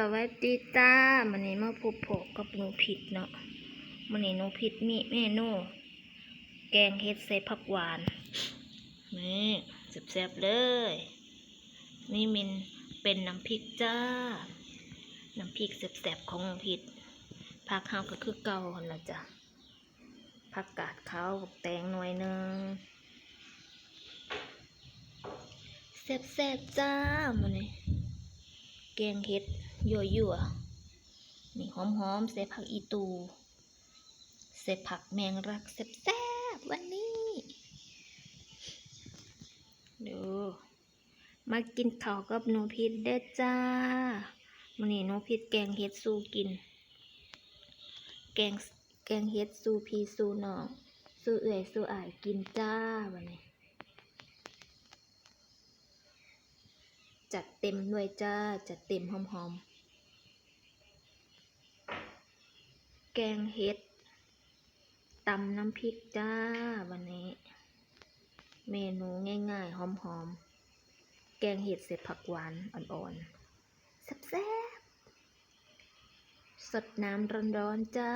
สวัสดีจ้ามันนี้มาพบพบกับหนูผิดเนาะมันนี้หนูผิดมีเมนูแกงเห็ดใส่ผักหวานนี่แซ่บๆเลย นี่มินเป็นน้ำพริกจ้า น้ำพริกแซ่บๆของหนูผิดผักเฮาวก็คือเก่าหั่นละจ้ะผักกาดขาวกับแตงหน่อยหนึงแซ่บๆจ้ามันนี้แกงเห็ด ยั่วยั่วนี่หอมหอมๆใส่ผักอีตูใส่ผักแมงรักแซ่บๆวันนี้ ดู มากินข้าวกับหนูพิษเด้อจ้ามันนี้หนูพิษแกงเห็ดสูกิน แกงแกงเห็ดสูพีสูน้องสูเอื่อยสู้อายกินจ้าวันนี้ จัดเต็มด้วยจ้า จัดเต็มหอมๆ แกงเห็ดตำน้ำพริกจ้าวันนี้ เมนูง่ายๆ หอมๆ แกงเห็ดเสร็จผักหวานอ่อนๆแซ่บๆสดน้ำร้อนๆจ้า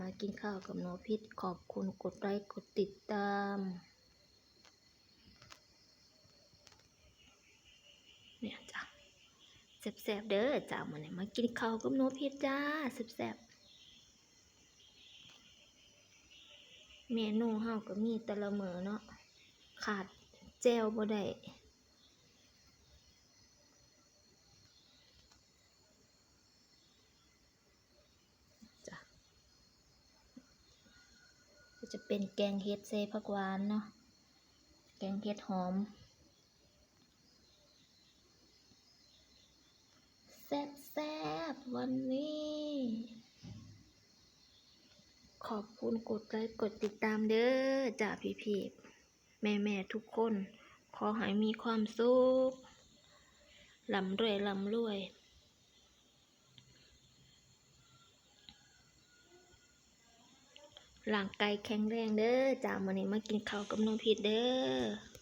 มากินข้าวกับโนพิษขอบคุณกดไลค์กดติดตามเนี่ยจ้ะแซ่บๆเด้อจ้ามาเนี่ยมากินข้าวกับโนพิษจ้าแซ่บๆ เมนูเฮาก็มีแต่ละมือเนาะขาดแจ่วบ่ได้จะจะเป็นแกงเห็ดใส่ผักหวานเนาะ แกงเห็ดหอมแซ่บแซบๆวันนี้ ขอบคุณกดไลค์กดติดตามเด้อจ่าพี่พีแม่แม่ทุกคน ขอให้มีความสุขลำรวยลำรวยร่างกายแข็งแรงเด้อจ่ามันนี้มากินข้าวกับน้องพีเด้อ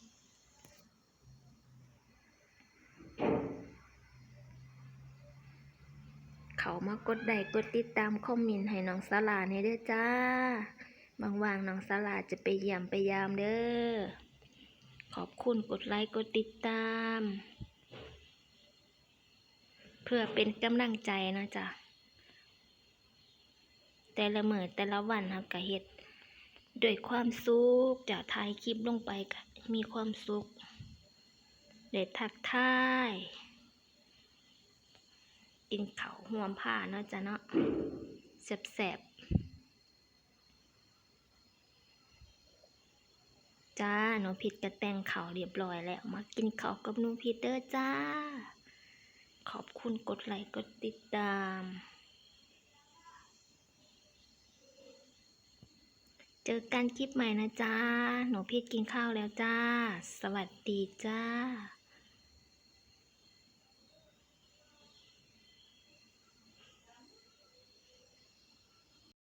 ามากดไลค์กดติดตามคอมเมนต์ให้น้องสลาให้เด้อจ้า บางว่างน้องสลาจะไปเยี่ยมไปยามเด้อ ขอบคุณกดไลค์กดติดตาม เพื่อเป็นกำลังใจนะจ๊ะแต่ละมือแต่ละวันเราก็เฮ็ดด้วยความสุขจะถ่ายคลิปลงไปมีความสุขได้ทักทาย กินเขาห่วมผ้าเนาะจ้ะเนาะแสบๆจ้าหนูผิดกระแต่งเขาเรียบร้อยแล้ว มากินเขากับหนูผิดเด้อจ้า ขอบคุณกดไลค์กดติดตาม เจอกันคลิปใหม่นะจ้า หนูพีชกินข้าวแล้วจ้า สวัสดีจ้า